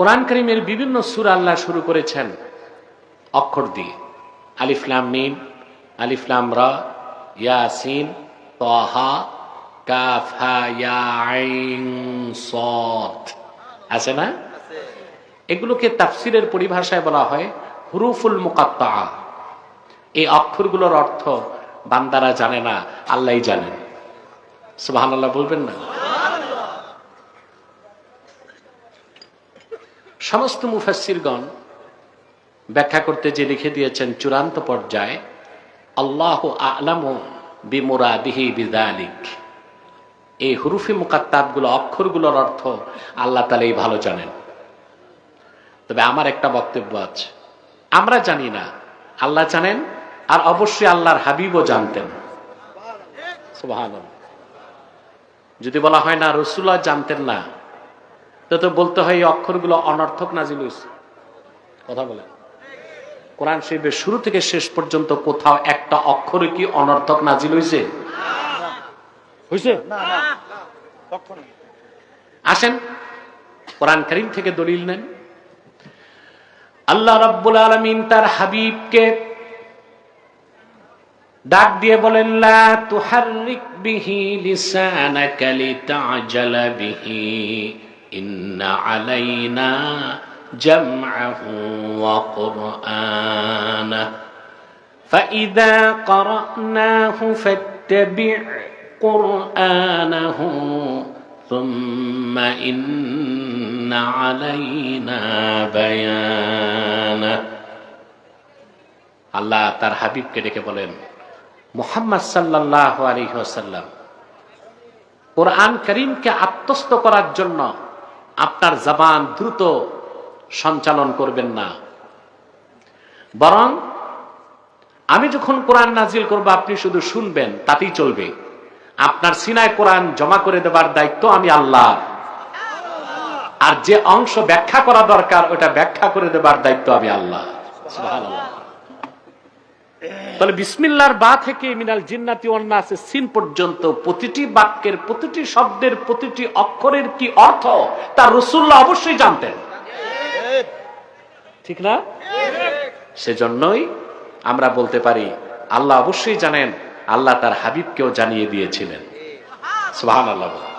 কোরআন করিমের বিভিন্ন সুর আল্লাহ শুরু করেছেন অক্ষর দিয়ে। আলিফলাম মিম আলিফলাম রা, ইয়াসিন, তহা আছে না? এগুলোকে তাফসিরের পরিভাষায় বলা হয় হুরুফুল মুকাত্তা এই অক্ষরগুলোর অর্থ বান্দারা জানে না, আল্লাহই জানেন। আল্লাহ বলবেন না? সমস্ত মুফাসিরগণ ব্যাখ্যা করতে যে লিখে দিয়েছেন চূড়ান্ত পর্যায়ে, আল্লাহ আলাম বিমুরাদিহি বিদালিক এই হুরুফি মুকাত্তাবগুলো, অক্ষরগুলোর অর্থ আল্লাহ তালাই ভালো জানেন। তবে আমার একটা বক্তব্য আছে। আমরা জানি না, আল্লাহ জানেন, আর অবশ্যই আল্লাহর হাবিবও জানতেন। যদি বলা হয় না রসুল্লাহ জানতেন না তো বলতে হয়, এই অক্ষরগুলো অনর্থক নাজিল হয়েছে। কথা বলেন কোরআন শরীফের শুরু থেকে শেষ পর্যন্ত কোথাও একটা অক্ষরে কি অনর্থক নাজিল হয়েছে? হয়েছে? আসেন, কোরআন করিম থেকে দলিল নেন। আল্লাহ রাব্বুল আলামিন তার হাবিবকে ডাক দিয়ে বলেন, লা তুহাররিক বিহি লিসানাকা লিতাজালা বিহি। ইন্না আলাইনা জামআহু ওয়া কুরআনা فإذا قرأناه فاتبع قرآنه ثم إن علينا بيانه আল্লাহ তার হাবিবকে ডেকে বলেন মোহাম্মদ সাল্লাহ আলহিহাসাল্লাম কোরআন করিমকে আত্মস্থ করার জন্য আপনার জবান দ্রুত সঞ্চালন করবেন না। বরং আমি যখন কোরআন নাজিল করব, আপনি শুধু শুনবেন, তাতেই চলবে। আপনার সিনায় কোরআন জমা করে দেবার দায়িত্ব আমি আল্লাহ। আর যে অংশ ব্যাখ্যা করা দরকার, ওটা ব্যাখ্যা করে দেবার দায়িত্ব আমি আল্লাহ। তাহলে বিসমিল্লার বা থেকে মিনাল জিন্নাতি ওয়ান্নাসে সিন পর্যন্ত প্রতিটি বাক্যের, প্রতিটি শব্দের, প্রতিটি অক্ষরের কি অর্থ? তা রসুল্লাহ অবশ্যই জানতেন। ঠিক না? সেজন্যই আমরা বলতে পারি, আল্লাহ অবশ্যই জানেন, আল্লাহ তার হাবিবকেও জানিয়ে দিয়েছিলেন। সুবহানাল্লাহ বলেন।